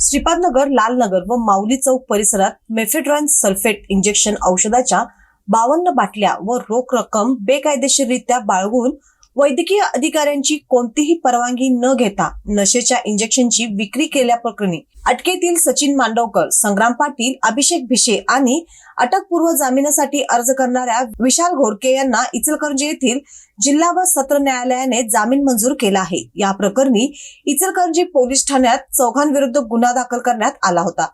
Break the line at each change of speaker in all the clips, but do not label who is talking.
श्रीपादनगर लालनगर व माऊली चौक परिसरात mephedrone sulphate injection औषधाच्या बावन्न बाटल्या व रोख रक्कम बेकायदेशीररित्या बाळगून वैद्यकीय अधिकाऱ्यांची कोणतीही परवानगी न घेता नशेच्या इंजेक्शनची विक्री केल्याप्रकरणी अटकेतील सचिन मांडवकर संग्राम पाटील अभिषेक भिशे आणि अटकपूर्व जामिनासाठी अर्ज करणाऱ्या विशाल घोडके यांना इचलकरंजी येथील जिल्हा व सत्र न्यायालयाने जामीन मंजूर केला आहे. या प्रकरणी इचलकरंजी पोलीस ठाण्यात चौघांविरुद्ध गुन्हा दाखल करण्यात आला होता.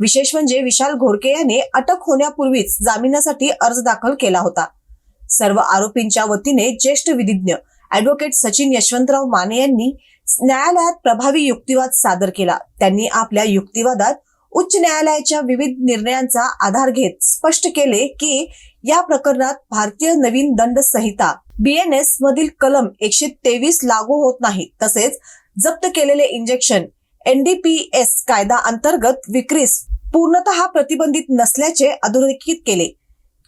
विशेष म्हणजे विशाल घोडके याने अटक होण्यापूर्वीच जामिनासाठी अर्ज दाखल केला होता. सर्व आरोपींच्या वतीने ज्येष्ठ विधिज्ञ अॅडव्होकेट सचिन यशवंतराव माने यांनी न्यायालयात प्रभावी युक्तिवाद सादर केला. त्यांनी आपल्या युक्तिवादात उच्च न्यायालयाच्या विविध निर्णयांचा आधार घेत स्पष्ट केले की या प्रकरणात भारतीय नवीन दंड संहिता बीएनएस मधील कलम एकशे तेवीस लागू होत नाही. तसेच जप्त केलेले इंजेक्शन एनडीपीएस कायदा अंतर्गत विक्रीस पूर्णतः प्रतिबंधित नसल्याचे अधोरेखित केले.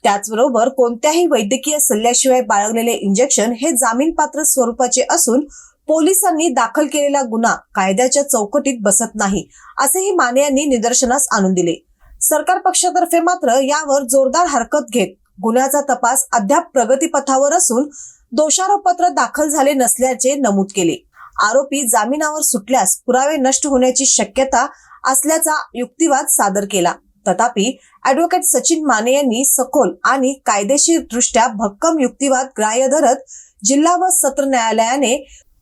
त्याचबरोबर कोणत्याही वैद्यकीय सल्ल्याशिवाय बाळगलेले इंजेक्शन हे जामीनपात्र स्वरूपाचे असून पोलिसांनी दाखल केलेला गुन्हा कायद्याच्या चौकटीत बसत नाही असेही माने यांनी निदर्शनास आणून दिले. सरकार पक्षातर्फे मात्र यावर जोरदार हरकत घेत गुन्ह्याचा तपास अद्याप प्रगतीपथावर असून दोषारोपपत्र दाखल झाले नसल्याचे नमूद केले. आरोपी जामिनावर सुटल्यास पुरावे नष्ट होण्याची शक्यता असल्याचा युक्तिवाद सादर केला. तथापि अॅडव्होकेट सचिन माने यांनी सखोल आणि कायदेशीर दृष्ट्या भक्कम युक्तिवाद ग्राह्य धरत जिल्हा व सत्र न्यायालयाने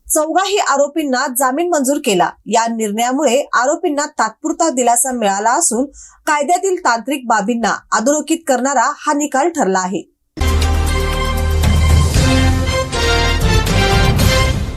चौघाही आरोपींना जामीन मंजूर केला. या निर्णयामुळे आरोपींना तात्पुरता दिलासा मिळाला असून कायद्यातील तांत्रिक बाबींना अधोरेखित करणारा हा निकाल ठरला आहे.